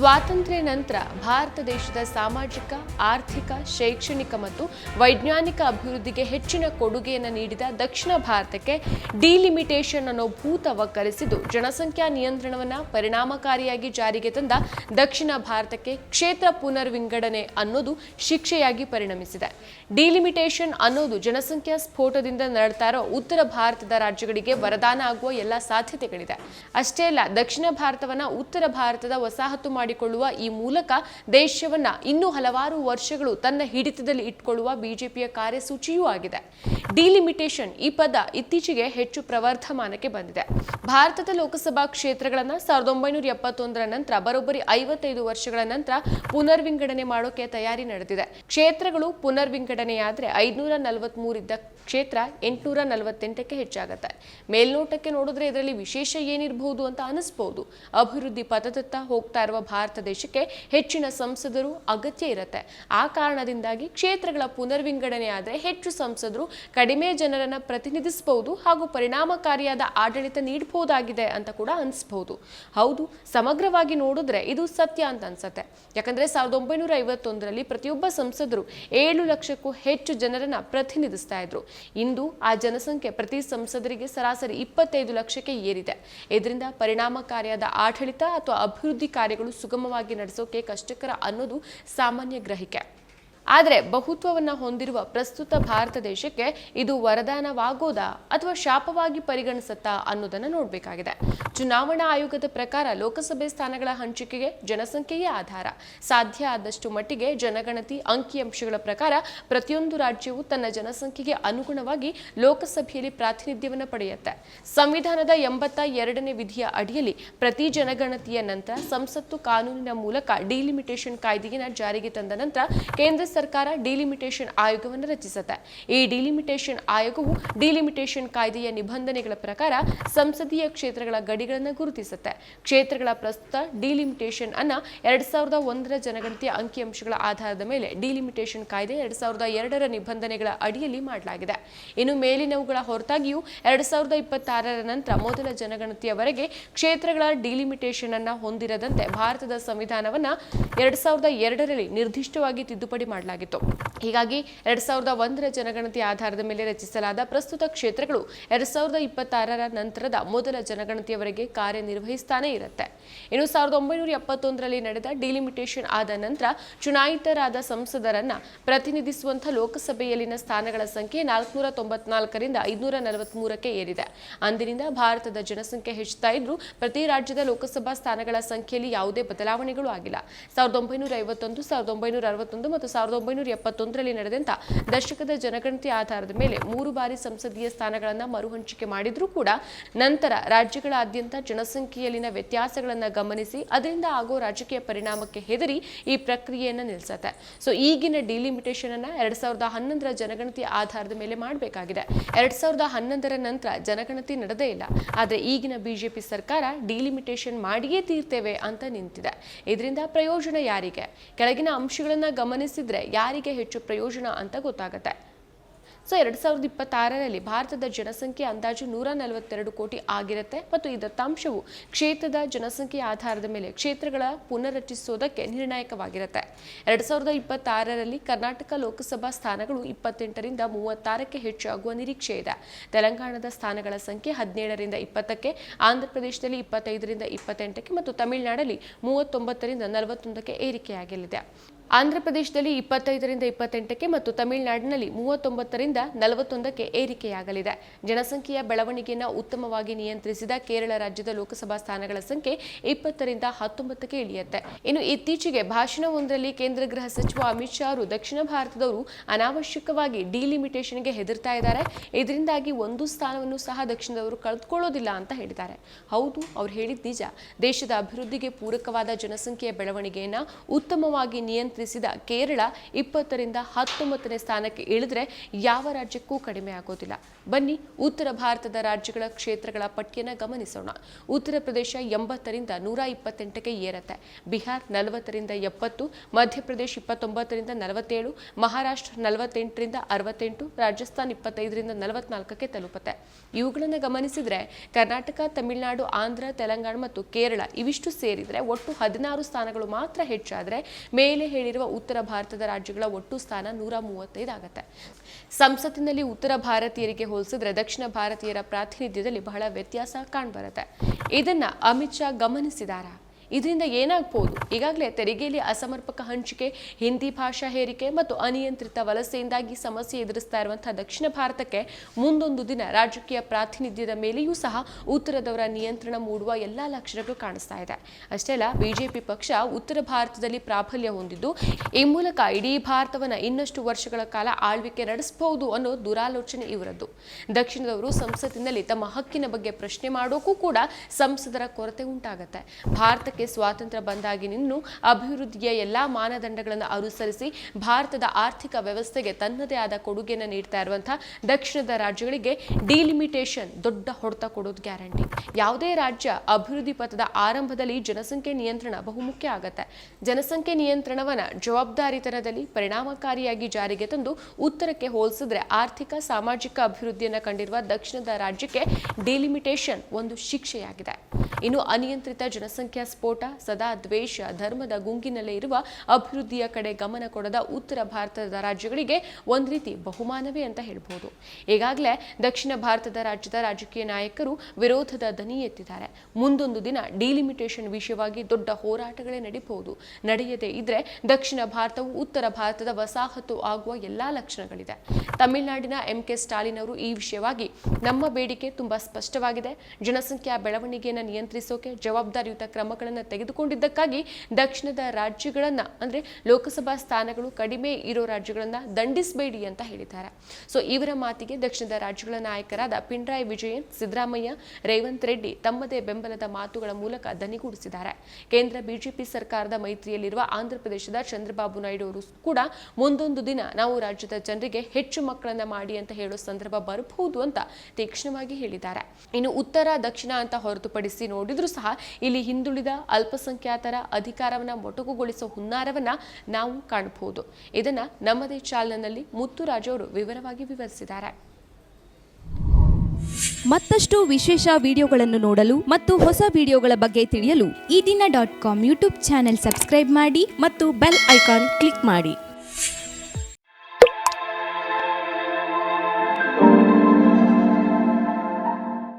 ಸ್ವಾತಂತ್ರ್ಯ ನಂತರ ಭಾರತ ದೇಶದ ಸಾಮಾಜಿಕ, ಆರ್ಥಿಕ, ಶೈಕ್ಷಣಿಕ ಮತ್ತು ವೈಜ್ಞಾನಿಕ ಅಭಿವೃದ್ಧಿಗೆ ಹೆಚ್ಚಿನ ಕೊಡುಗೆಯನ್ನು ನೀಡಿದ ದಕ್ಷಿಣ ಭಾರತಕ್ಕೆ ಡಿಲಿಮಿಟೇಷನ್ ಅನ್ನೋ ಭೂತ ವಕ್ಕರಿಸಿದ್ದು ಜನಸಂಖ್ಯಾ ನಿಯಂತ್ರಣವನ್ನು ಪರಿಣಾಮಕಾರಿಯಾಗಿ ಜಾರಿಗೆ ತಂದ ದಕ್ಷಿಣ ಭಾರತಕ್ಕೆ ಕ್ಷೇತ್ರ ಪುನರ್ವಿಂಗಡಣೆ ಅನ್ನೋದು ಶಿಕ್ಷೆಯಾಗಿ ಪರಿಣಮಿಸಿದೆ. ಡಿಲಿಮಿಟೇಷನ್ ಅನ್ನೋದು ಜನಸಂಖ್ಯಾ ಸ್ಫೋಟದಿಂದ ಇರೋ ಉತ್ತರ ಭಾರತದ ರಾಜ್ಯಗಳಿಗೆ ವರದಾನ ಆಗುವ ಎಲ್ಲ ಸಾಧ್ಯತೆಗಳಿದೆ. ಅಷ್ಟೇ ಅಲ್ಲ, ದಕ್ಷಿಣ ಭಾರತವನ್ನ ಉತ್ತರ ಭಾರತದ ವಸಾಹತು ಮಾಡಿಕೊಳ್ಳುವ ಈ ಮೂಲಕ ದೇಶವನ್ನ ಇನ್ನೂ ಹಲವಾರು ವರ್ಷಗಳು ತನ್ನ ಹಿಡಿತದಲ್ಲಿ ಇಟ್ಕೊಳ್ಳುವ ಬಿಜೆಪಿಯ ಕಾರ್ಯಸೂಚಿಯೂ ಆಗಿದೆ. ಡಿಲಿಮಿಟೇಷನ್ ಈ ಪದ ಇತ್ತೀಚೆಗೆ ಹೆಚ್ಚು ಪ್ರವರ್ಧಮಾನಕ್ಕೆ ಬಂದಿದೆ. ಭಾರತದ ಲೋಕಸಭಾ ಕ್ಷೇತ್ರಗಳನ್ನ ಸಾವಿರದ ಒಂಬೈನೂರ ಎಪ್ಪತ್ತೊಂದರ ನಂತರ, ಬರೋಬ್ಬರಿ ಐವತ್ತೈದು ವರ್ಷಗಳ ನಂತರ ಪುನರ್ವಿಂಗಡಣೆ ಮಾಡೋಕೆ ತಯಾರಿ ನಡೆದಿದೆ. ಕ್ಷೇತ್ರಗಳು ಪುನರ್ವಿಂಗಡಣೆಯಾದರೆ ಐದುನೂರ ನಲವತ್ಮೂರಿದ್ದ ಕ್ಷೇತ್ರ ಎಂಟುನೂರ ನಲವತ್ತೆಂಟಕ್ಕೆ ಹೆಚ್ಚಾಗುತ್ತೆ. ಮೇಲ್ನೋಟಕ್ಕೆ ನೋಡಿದ್ರೆ ಇದರಲ್ಲಿ ವಿಶೇಷ ಏನಿರಬಹುದು ಅಂತ ಅನಿಸ್ಬಹುದು ಅಭಿವೃದ್ಧಿ ಪಥದತ್ತ ಹೋಗ್ತಾ ಇರುವ ಭಾರತ ದೇಶಕ್ಕೆ ಹೆಚ್ಚಿನ ಸಂಸದರು ಅಗತ್ಯ ಇರುತ್ತೆ. ಆ ಕಾರಣದಿಂದಾಗಿ ಕ್ಷೇತ್ರಗಳ ಪುನರ್ವಿಂಗಡಣೆ ಆದರೆ ಹೆಚ್ಚು ಸಂಸದರು ಕಡಿಮೆ ಜನರನ್ನು ಪ್ರತಿನಿಧಿಸಬಹುದು ಹಾಗೂ ಪರಿಣಾಮಕಾರಿಯಾದ ಆಡಳಿತ ನೀಡಬಹುದಾಗಿದೆ ಅಂತ ಕೂಡ ಅನಿಸ್ಬಹುದು ಹೌದು, ಸಮಗ್ರವಾಗಿ ನೋಡಿದ್ರೆ ಇದು ಸತ್ಯ ಅಂತ ಅನ್ಸತ್ತೆ. ಯಾಕಂದ್ರೆ ಸಾವಿರದ ಒಂಬೈನೂರ ಐವತ್ತೊಂದರಲ್ಲಿ ಪ್ರತಿಯೊಬ್ಬ ಸಂಸದರು ಏಳು ಲಕ್ಷಕ್ಕೂ ಹೆಚ್ಚು ಜನರನ್ನ ಪ್ರತಿನಿಧಿಸ್ತಾ ಇದ್ರು. ಇಂದು ಆ ಜನಸಂಖ್ಯೆ ಪ್ರತಿ ಸಂಸದರಿಗೆ ಸರಾಸರಿ ಇಪ್ಪತ್ತೈದು ಲಕ್ಷಕ್ಕೆ ಏರಿದೆ. ಇದರಿಂದ ಪರಿಣಾಮಕಾರಿಯಾದ ಆಡಳಿತ ಅಥವಾ ಅಭಿವೃದ್ಧಿ ಕಾರ್ಯಗಳು ಸುಗಮವಾಗಿ ನಡೆಸೋಕೆ ಕಷ್ಟಕರ ಅನ್ನೋದು ಸಾಮಾನ್ಯ ಗ್ರಹಿಕೆ. ಆದರೆ ಬಹುತ್ವವನ್ನು ಹೊಂದಿರುವ ಪ್ರಸ್ತುತ ಭಾರತ ದೇಶಕ್ಕೆ ಇದು ವರದಾನವಾಗೋದಾ ಅಥವಾ ಶಾಪವಾಗಿ ಪರಿಗಣಿಸುತ್ತಾ ಅನ್ನೋದನ್ನು ನೋಡಬೇಕಾಗಿದೆ. ಚುನಾವಣಾ ಆಯೋಗದ ಪ್ರಕಾರ ಲೋಕಸಭೆ ಸ್ಥಾನಗಳ ಹಂಚಿಕೆಗೆ ಜನಸಂಖ್ಯೆಯೇ ಆಧಾರ. ಸಾಧ್ಯ ಆದಷ್ಟು ಮಟ್ಟಿಗೆ ಜನಗಣತಿ ಅಂಕಿಅಂಶಗಳ ಪ್ರಕಾರ ಪ್ರತಿಯೊಂದು ರಾಜ್ಯವು ತನ್ನ ಜನಸಂಖ್ಯೆಗೆ ಅನುಗುಣವಾಗಿ ಲೋಕಸಭೆಯಲ್ಲಿ ಪ್ರಾತಿನಿಧ್ಯವನ್ನು ಪಡೆಯುತ್ತೆ. ಸಂವಿಧಾನದ ಎಂಬತ್ತ ಎರಡನೇ ವಿಧಿಯ ಅಡಿಯಲ್ಲಿ ಪ್ರತಿ ಜನಗಣತಿಯ ನಂತರ ಸಂಸತ್ತು ಕಾನೂನಿನ ಮೂಲಕ ಡಿಲಿಮಿಟೇಷನ್ ಕಾಯ್ದೆಯನ್ನು ಜಾರಿಗೆ ತಂದ ನಂತರ ಕೇಂದ್ರ ಸರ್ಕಾರ ಡಿಲಿಮಿಟೇಷನ್ ಆಯೋಗವನ್ನು ರಚಿಸುತ್ತೆ. ಈ ಡಿಲಿಮಿಟೇಷನ್ ಆಯೋಗವು ಡಿಲಿಮಿಟೇಷನ್ ಕಾಯ್ದೆಯ ನಿಬಂಧನೆಗಳ ಪ್ರಕಾರ ಸಂಸದೀಯ ಕ್ಷೇತ್ರಗಳ ಗಡಿಗಳನ್ನು ಗುರುತಿಸುತ್ತೆ. ಕ್ಷೇತ್ರಗಳ ಪ್ರಸ್ತುತ ಡಿಲಿಮಿಟೇಷನ್ ಅನ್ನ ಎರಡ್ ಸಾವಿರದ ಒಂದರ ಜನಗಣತಿಯ ಅಂಕಿಅಂಶಗಳ ಆಧಾರದ ಮೇಲೆ ಡಿಲಿಮಿಟೇಷನ್ ಕಾಯ್ದೆ ಎರಡ್ ಸಾವಿರದ ಎರಡರ ನಿಬಂಧನೆಗಳ ಅಡಿಯಲ್ಲಿ ಮಾಡಲಾಗಿದೆ. ಇನ್ನು ಮೇಲಿನವುಗಳ ಹೊರತಾಗಿಯೂ ಎರಡ್ ಸಾವಿರದ ಇಪ್ಪತ್ತಾರರ ನಂತರ ಮೊದಲ ಜನಗಣತಿಯವರೆಗೆ ಕ್ಷೇತ್ರಗಳ ಡಿಲಿಮಿಟೇಷನ್ ಅನ್ನ ಹೊಂದಿರದಂತೆ ಭಾರತದ ಸಂವಿಧಾನವನ್ನ ಎರಡ್ ಸಾವಿರದ ಎರಡರಲ್ಲಿ ನಿರ್ದಿಷ್ಟವಾಗಿ ತಿದ್ದುಪಡಿ ಮಾಡಲಾಗಿತ್ತು. ಹೀಗಾಗಿ ಎರಡ್ ಸಾವಿರದ ಒಂದರ ಜನಗಣತಿ ಆಧಾರದ ಮೇಲೆ ರಚಿಸಲಾದ ಪ್ರಸ್ತುತ ಕ್ಷೇತ್ರಗಳು ಎರಡ್ ಸಾವಿರದ ಇಪ್ಪತ್ತಾರರ ನಂತರದ ಮೊದಲ ಜನಗಣತಿಯವರೆಗೆ ಕಾರ್ಯನಿರ್ವಹಿಸ್ತಾನೆ ಇರುತ್ತೆ. ಇನ್ನು ಸಾವಿರದ ಒಂಬೈನೂರ ಎಪ್ಪತ್ತೊಂದರಲ್ಲಿ ನಡೆದ ಡಿಲಿಮಿಟೇಷನ್ ಆದ ನಂತರ ಚುನಾಯಿತರಾದ ಸಂಸದರನ್ನ ಪ್ರತಿನಿಧಿಸುವಂಥ ಲೋಕಸಭೆಯಲ್ಲಿನ ಸ್ಥಾನಗಳ ಸಂಖ್ಯೆ ನಾಲ್ಕುನೂರ ತೊಂಬತ್ನಾಲ್ಕರಿಂದ ಐದುನೂರ ನಲವತ್ಮೂರಕ್ಕೆ ಏರಿದೆ. ಅಂದಿನಿಂದ ಭಾರತದ ಜನಸಂಖ್ಯೆ ಹೆಚ್ಚುತ್ತಾ ಇದ್ರೂ ಪ್ರತಿ ರಾಜ್ಯದ ಲೋಕಸಭಾ ಸ್ಥಾನಗಳ ಸಂಖ್ಯೆಯಲ್ಲಿ ಯಾವುದೇ ಬದಲಾವಣೆಗಳು ಆಗಿಲ್ಲ. ಸಾವಿರದ ಒಂಬೈನೂರ ಐವತ್ತೊಂದು, ಸಾವಿರದ ಒಂಬೈನೂರ ಅರವತ್ತೊಂದು ಮತ್ತು ಸಾವಿರದ ಒಂಬೈನೂರ ಎಪ್ಪತ್ತೊಂದರಲ್ಲಿ ನಡೆದಂತ ದಶಕದ ಜನಗಣತಿ ಆಧಾರದ ಮೇಲೆ ಮೂರು ಬಾರಿ ಸಂಸದೀಯ ಸ್ಥಾನಗಳನ್ನು ಮರುಹಂಚಿಕೆ ಮಾಡಿದರೂ ಕೂಡ ನಂತರ ರಾಜ್ಯಗಳಾದ್ಯಂತ ಜನಸಂಖ್ಯೆಯಲ್ಲಿನ ವ್ಯತ್ಯಾಸಗಳನ್ನು ಗಮನಿಸಿ ಅದರಿಂದ ಆಗೋ ರಾಜಕೀಯ ಪರಿಣಾಮಕ್ಕೆ ಹೆದರಿ ಈ ಪ್ರಕ್ರಿಯೆಯನ್ನು ನಿಲ್ಲಿಸುತ್ತೆ ಸೊ ಈಗಿನ ಡಿಲಿಮಿಟೇಷನ್ ಅನ್ನ ಎರಡ್ ಸಾವಿರದ ಹನ್ನೊಂದರ ಜನಗಣತಿ ಆಧಾರದ ಮೇಲೆ ಮಾಡಬೇಕಾಗಿದೆ. ಎರಡ್ ಸಾವಿರದ ಹನ್ನೊಂದರ ನಂತರ ಜನಗಣತಿ ನಡೆದೇ ಇಲ್ಲ. ಆದರೆ ಈಗಿನ ಬಿಜೆಪಿ ಸರ್ಕಾರ ಡಿಲಿಮಿಟೇಷನ್ ಮಾಡಿಯೇ ತೀರ್ತೇವೆ ಅಂತ ನಿಂತಿದೆ. ಇದರಿಂದ ಪ್ರಯೋಜನ ಯಾರಿಗೆ? ಕೆಳಗಿನ ಅಂಶಗಳನ್ನ ಗಮನಿಸಿದ್ರೆ ಯಾರಿಗೆ ಹೆಚ್ಚು ಪ್ರಯೋಜನ ಅಂತ ಗೊತ್ತಾಗುತ್ತೆ. ಸೊ, ಎರಡ್ ಸಾವಿರದ ಇಪ್ಪತ್ತಾರರಲ್ಲಿ ಭಾರತದ ಜನಸಂಖ್ಯೆ ಅಂದಾಜು ನೂರ ನಲವತ್ತೆರಡು ಕೋಟಿ ಆಗಿರುತ್ತೆ ಮತ್ತು ಈ ದತ್ತಾಂಶವು ಕ್ಷೇತ್ರದ ಜನಸಂಖ್ಯೆ ಆಧಾರದ ಮೇಲೆ ಕ್ಷೇತ್ರಗಳ ಪುನರ್ರಚಿಸೋದಕ್ಕೆ ನಿರ್ಣಾಯಕವಾಗಿರುತ್ತೆ. ಎರಡ್ ಸಾವಿರದ ಇಪ್ಪತ್ತಾರರಲ್ಲಿ ಕರ್ನಾಟಕ ಲೋಕಸಭಾ ಸ್ಥಾನಗಳು ಇಪ್ಪತ್ತೆಂಟರಿಂದ ಮೂವತ್ತಾರಕ್ಕೆ ಹೆಚ್ಚಾಗುವ ನಿರೀಕ್ಷೆ ಇದೆ. ತೆಲಂಗಾಣದ ಸ್ಥಾನಗಳ ಸಂಖ್ಯೆ ಹದಿನೇಳರಿಂದ ಇಪ್ಪತ್ತಕ್ಕೆ, ಆಂಧ್ರಪ್ರದೇಶದಲ್ಲಿ ಇಪ್ಪತ್ತೈದರಿಂದ ಇಪ್ಪತ್ತೆಂಟಕ್ಕೆ ಮತ್ತು ತಮಿಳುನಾಡಲ್ಲಿ ಮೂವತ್ತೊಂಬತ್ತರಿಂದ ನಲವತ್ತೊಂದಕ್ಕೆ ಏರಿಕೆಯಾಗಲಿದೆ. ಆಂಧ್ರಪ್ರದೇಶದಲ್ಲಿ ಇಪ್ಪತ್ತೈದರಿಂದ ಇಪ್ಪತ್ತೆಂಟಕ್ಕೆ ಮತ್ತು ತಮಿಳುನಾಡಿನಲ್ಲಿ ಮೂವತ್ತೊಂಬತ್ತರಿಂದ ನಲವತ್ತೊಂದಕ್ಕೆ ಏರಿಕೆಯಾಗಲಿದೆ. ಜನಸಂಖ್ಯೆಯ ಬೆಳವಣಿಗೆಯನ್ನು ಉತ್ತಮವಾಗಿ ನಿಯಂತ್ರಿಸಿದ ಕೇರಳ ರಾಜ್ಯದ ಲೋಕಸಭಾ ಸ್ಥಾನಗಳ ಸಂಖ್ಯೆ ಇಪ್ಪತ್ತರಿಂದ ಹತ್ತೊಂಬತ್ತಕ್ಕೆ ಇಳಿಯುತ್ತೆ. ಇನ್ನು ಇತ್ತೀಚೆಗೆ ಭಾಷಣವೊಂದರಲ್ಲಿ ಕೇಂದ್ರ ಗೃಹ ಸಚಿವ ಅಮಿತ್ ಶಾ ಅವರು ದಕ್ಷಿಣ ಭಾರತದವರು ಅನಾವಶ್ಯಕವಾಗಿ ಡಿಲಿಮಿಟೇಷನ್ಗೆ ಹೆದರ್ತಾ ಇದ್ದಾರೆ. ಇದರಿಂದಾಗಿ ಒಂದು ಸ್ಥಾನವನ್ನು ಸಹ ದಕ್ಷಿಣದವರು ಕಳೆದುಕೊಳ್ಳೋದಿಲ್ಲ ಅಂತ ಹೇಳಿದ್ದಾರೆ. ಹೌದು, ಅವ್ರು ಹೇಳಿದ ನಿಜ. ದೇಶದ ಅಭಿವೃದ್ಧಿಗೆ ಪೂರಕವಾದ ಜನಸಂಖ್ಯೆಯ ಬೆಳವಣಿಗೆಯನ್ನು ಉತ್ತಮವಾಗಿ ನಿಯಂತ್ರಿಸಿ ನಿಯಂತ್ರಿಸಿದ ಕೇರಳ ಇಪ್ಪತ್ತರಿಂದ ಹತ್ತೊಂಬತ್ತನೇ ಸ್ಥಾನಕ್ಕೆ ಇಳಿದ್ರೆ ಯಾವ ರಾಜ್ಯಕ್ಕೂ ಕಡಿಮೆ ಆಗೋದಿಲ್ಲ. ಬನ್ನಿ ಉತ್ತರ ಭಾರತದ ರಾಜ್ಯಗಳ ಕ್ಷೇತ್ರಗಳ ಪಟ್ಟಿಯನ್ನು ಗಮನಿಸೋಣ. ಉತ್ತರ ಪ್ರದೇಶ ಎಂಬತ್ತರಿಂದ ನೂರ ಇಪ್ಪತ್ತೆಂಟಕ್ಕೆ ಏರತ್ತೆ. ಬಿಹಾರ್ ನಲವತ್ತರಿಂದ ಎಪ್ಪತ್ತು, ಮಧ್ಯಪ್ರದೇಶ ಇಪ್ಪತ್ತೊಂಬತ್ತರಿಂದ ನಲವತ್ತೇಳು, ಮಹಾರಾಷ್ಟ್ರ ನಲವತ್ತೆಂಟರಿಂದ ಅರವತ್ತೆಂಟು, ರಾಜಸ್ಥಾನ್ ಇಪ್ಪತ್ತೈದರಿಂದ ನಲವತ್ನಾಲ್ಕಕ್ಕೆ ತಲುಪುತ್ತೆ. ಇವುಗಳನ್ನು ಗಮನಿಸಿದ್ರೆ ಕರ್ನಾಟಕ, ತಮಿಳುನಾಡು, ಆಂಧ್ರ, ತೆಲಂಗಾಣ ಮತ್ತು ಕೇರಳ ಇವಿಷ್ಟು ಸೇರಿದರೆ ಒಟ್ಟು ಹದಿನಾರು ಸ್ಥಾನಗಳು ಮಾತ್ರ ಹೆಚ್ಚಾದರೆ ಮೇಲೆ ಹೇಳಿರುವ ಉತ್ತರ ಭಾರತದ ರಾಜ್ಯಗಳ ಒಟ್ಟು ಸ್ಥಾನ ನೂರ ಮೂವತ್ತೈದು ಆಗುತ್ತೆ. ಸಂಸತ್ತಿನಲ್ಲಿ ಉತ್ತರ ಭಾರತೀಯರಿಗೆ ಹೋಲಿಸಿದ್ರೆ ದಕ್ಷಿಣ ಭಾರತೀಯರ ಪ್ರಾತಿನಿಧ್ಯದಲ್ಲಿ ಬಹಳ ವ್ಯತ್ಯಾಸ ಕಾಣ್ಬರುತ್ತೆ. ಇದನ್ನ ಅಮಿತ್ ಶಾ ಗಮನಿಸಿದಾರಾ? ಇದರಿಂದ ಏನಾಗ್ಬೋದು? ಈಗಾಗಲೇ ತೆರಿಗೆಯಲ್ಲಿ ಅಸಮರ್ಪಕ ಹಂಚಿಕೆ, ಹಿಂದಿ ಭಾಷಾ ಹೇರಿಕೆ ಮತ್ತು ಅನಿಯಂತ್ರಿತ ವಲಸೆಯಿಂದಾಗಿ ಸಮಸ್ಯೆ ಎದುರಿಸ್ತಾ ಇರುವಂತಹ ದಕ್ಷಿಣ ಭಾರತಕ್ಕೆ ಮುಂದೊಂದು ದಿನ ರಾಜಕೀಯ ಪ್ರಾತಿನಿಧ್ಯದ ಮೇಲೆಯೂ ಸಹ ಉತ್ತರದವರ ನಿಯಂತ್ರಣ ಮೂಡುವ ಎಲ್ಲಾ ಲಕ್ಷಣಗಳು ಕಾಣಿಸ್ತಾ ಇದೆ. ಅಷ್ಟೇ ಅಲ್ಲ, ಬಿಜೆಪಿ ಪಕ್ಷ ಉತ್ತರ ಭಾರತದಲ್ಲಿ ಪ್ರಾಬಲ್ಯ ಹೊಂದಿದ್ದು, ಈ ಮೂಲಕ ಇಡೀ ಭಾರತವನ್ನು ಇನ್ನಷ್ಟು ವರ್ಷಗಳ ಕಾಲ ಆಳ್ವಿಕೆ ನಡೆಸಬಹುದು ಅನ್ನೋ ದುರಾಲೋಚನೆ ಇವರದ್ದು. ದಕ್ಷಿಣದವರು ಸಂಸತ್ತಿನಲ್ಲಿ ತಮ್ಮ ಹಕ್ಕಿನ ಬಗ್ಗೆ ಪ್ರಶ್ನೆ ಮಾಡೋಕ್ಕೂ ಕೂಡ ಸಂಸದರ ಕೊರತೆ ಉಂಟಾಗುತ್ತೆ. ಭಾರತಕ್ಕೆ ಸ್ವಾತಂತ್ರ್ಯ ಬಂದಾಗಿನಿಂದ ಅಭಿವೃದ್ಧಿಯ ಎಲ್ಲಾ ಮಾನದಂಡಗಳನ್ನು ಅನುಸರಿಸಿ ಭಾರತದ ಆರ್ಥಿಕ ವ್ಯವಸ್ಥೆಗೆ ತನ್ನದೇ ಆದ ಕೊಡುಗೆಯನ್ನು ನೀಡ್ತಾ ಇರುವಂತಹ ದಕ್ಷಿಣದ ರಾಜ್ಯಗಳಿಗೆ ಡಿಲಿಮಿಟೇಷನ್ ದೊಡ್ಡ ಹೊಡೆತ ಕೊಡೋದು ಗ್ಯಾರಂಟಿ ಯಾವುದೇ ರಾಜ್ಯ ಅಭಿವೃದ್ಧಿ ಪಥದ ಆರಂಭದಲ್ಲಿ ಜನಸಂಖ್ಯೆ ನಿಯಂತ್ರಣ ಬಹುಮುಖ್ಯ ಆಗತ್ತೆ. ಜನಸಂಖ್ಯೆ ನಿಯಂತ್ರಣವನ್ನ ಜವಾಬ್ದಾರಿತನದಲ್ಲಿ ಪರಿಣಾಮಕಾರಿಯಾಗಿ ಜಾರಿಗೆ ತಂದು ಉತ್ತರಕ್ಕೆ ಹೋಲಿಸಿದ್ರೆ ಆರ್ಥಿಕ, ಸಾಮಾಜಿಕ ಅಭಿವೃದ್ಧಿಯನ್ನು ಕಂಡಿರುವ ದಕ್ಷಿಣದ ರಾಜ್ಯಕ್ಕೆ ಡಿಲಿಮಿಟೇಷನ್ ಒಂದು ಶಿಕ್ಷೆಯಾಗಿದೆ. ಇನ್ನು ಅನಿಯಂತ್ರಿತ ಜನಸಂಖ್ಯಾ ಸ್ಫೋಟ, ಸದಾ ದ್ವೇಷ, ಧರ್ಮದ ಗುಂಗಿನಲ್ಲೇ ಇರುವ ಅಭಿವೃದ್ಧಿಯ ಕಡೆ ಗಮನ ಕೊಡದ ಉತ್ತರ ಭಾರತದ ರಾಜ್ಯಗಳಿಗೆ ಒಂದು ರೀತಿ ಬಹುಮಾನವೇ ಅಂತ ಹೇಳಬಹುದು ಈಗಾಗಲೇ ದಕ್ಷಿಣ ಭಾರತದ ರಾಜ್ಯದ ರಾಜಕೀಯ ನಾಯಕರು ವಿರೋಧದ ದನಿ ಎತ್ತಿದ್ದಾರೆ. ಮುಂದೊಂದು ದಿನ ಡಿಲಿಮಿಟೇಷನ್ ವಿಷಯವಾಗಿ ದೊಡ್ಡ ಹೋರಾಟಗಳೇ ನಡೆಯಬಹುದು ನಡೆಯದೇ ಇದ್ರೆ ದಕ್ಷಿಣ ಭಾರತವು ಉತ್ತರ ಭಾರತದ ವಸಾಹತು ಆಗುವ ಎಲ್ಲಾ ಲಕ್ಷಣಗಳಿದೆ. ತಮಿಳುನಾಡಿನ ಎಂ ಕೆ ಸ್ಟಾಲಿನ್ ಅವರು ಈ ವಿಷಯವಾಗಿ ನಮ್ಮ ಬೇಡಿಕೆ ತುಂಬಾ ಸ್ಪಷ್ಟವಾಗಿದೆ. ಜನಸಂಖ್ಯಾ ಬೆಳವಣಿಗೆಯನ್ನು ನಿಯಂತ್ರಿಸೋಕೆ ಜವಾಬ್ದಾರಿಯುತ ಕ್ರಮಗಳನ್ನು ತೆಗೆದುಕೊಂಡಿದ್ದಕ್ಕಾಗಿ ದಕ್ಷಿಣದ ರಾಜ್ಯಗಳನ್ನು, ಅಂದರೆ ಲೋಕಸಭಾ ಸ್ಥಾನಗಳು ಕಡಿಮೆ ಇರೋ ರಾಜ್ಯಗಳನ್ನು ದಂಡಿಸಬೇಡಿ ಅಂತ ಹೇಳಿದ್ದಾರೆ. ಸೊ ಇವರ ಮಾತಿಗೆ ದಕ್ಷಿಣದ ರಾಜ್ಯಗಳ ನಾಯಕರಾದ ಪಿಣರಾಯಿ ವಿಜಯನ್, ಸಿದ್ದರಾಮಯ್ಯ, ರೇವಂತ್ ರೆಡ್ಡಿ ತಮ್ಮದೇ ಬೆಂಬಲದ ಮಾತುಗಳ ಮೂಲಕ ದನಿಗೂಡಿಸಿದ್ದಾರೆ ಕೇಂದ್ರ ಬಿಜೆಪಿ ಸರ್ಕಾರದ ಮೈತ್ರಿಯಲ್ಲಿರುವ ಆಂಧ್ರಪ್ರದೇಶದ ಚಂದ್ರಬಾಬು ನಾಯ್ಡು ಅವರು ಕೂಡ ಮುಂದೊಂದು ದಿನ ನಾವು ರಾಜ್ಯದ ಜನರಿಗೆ ಹೆಚ್ಚು ಮಕ್ಕಳನ್ನ ಮಾಡಿ ಅಂತ ಹೇಳೋ ಸಂದರ್ಭ ಬರಬಹುದು ಅಂತ ತೀಕ್ಷ್ಣವಾಗಿ ಹೇಳಿದ್ದಾರೆ. ಇನ್ನು ಉತ್ತರ, ದಕ್ಷಿಣ ಅಂತ ಹೊರತುಪಡಿಸಿ ನೋಡಿದ್ರೂ ಸಹ ಇಲ್ಲಿ ಹಿಂದುಳಿದ ಅಲ್ಪಸಂಖ್ಯಾತರ ಅಧಿಕಾರವನ್ನ ಮೊಟಕುಗೊಳಿಸುವ ಹುನ್ನಾರವನ್ನ ನಾವು ಕಾಣಬಹುದು. ಇದನ್ನ ನಮ್ಮದೇ ಚಾಲನಲ್ಲಿ ಮುತ್ತುರಾಜ್ ಅವರು ವಿವರವಾಗಿ ವಿವರಿಸಿದ್ದಾರೆ. ಮತ್ತಷ್ಟು ವಿಶೇಷ ವಿಡಿಯೋಗಳನ್ನು ನೋಡಲು ಮತ್ತು ಹೊಸ ವಿಡಿಯೋಗಳ ಬಗ್ಗೆ ತಿಳಿಯಲು Ee Dina dot com YouTube channel subscribe ಮಾಡಿ ಮತ್ತು ಬೆಲ್ ಐಕಾನ್ ಕ್ಲಿಕ್ ಮಾಡಿ.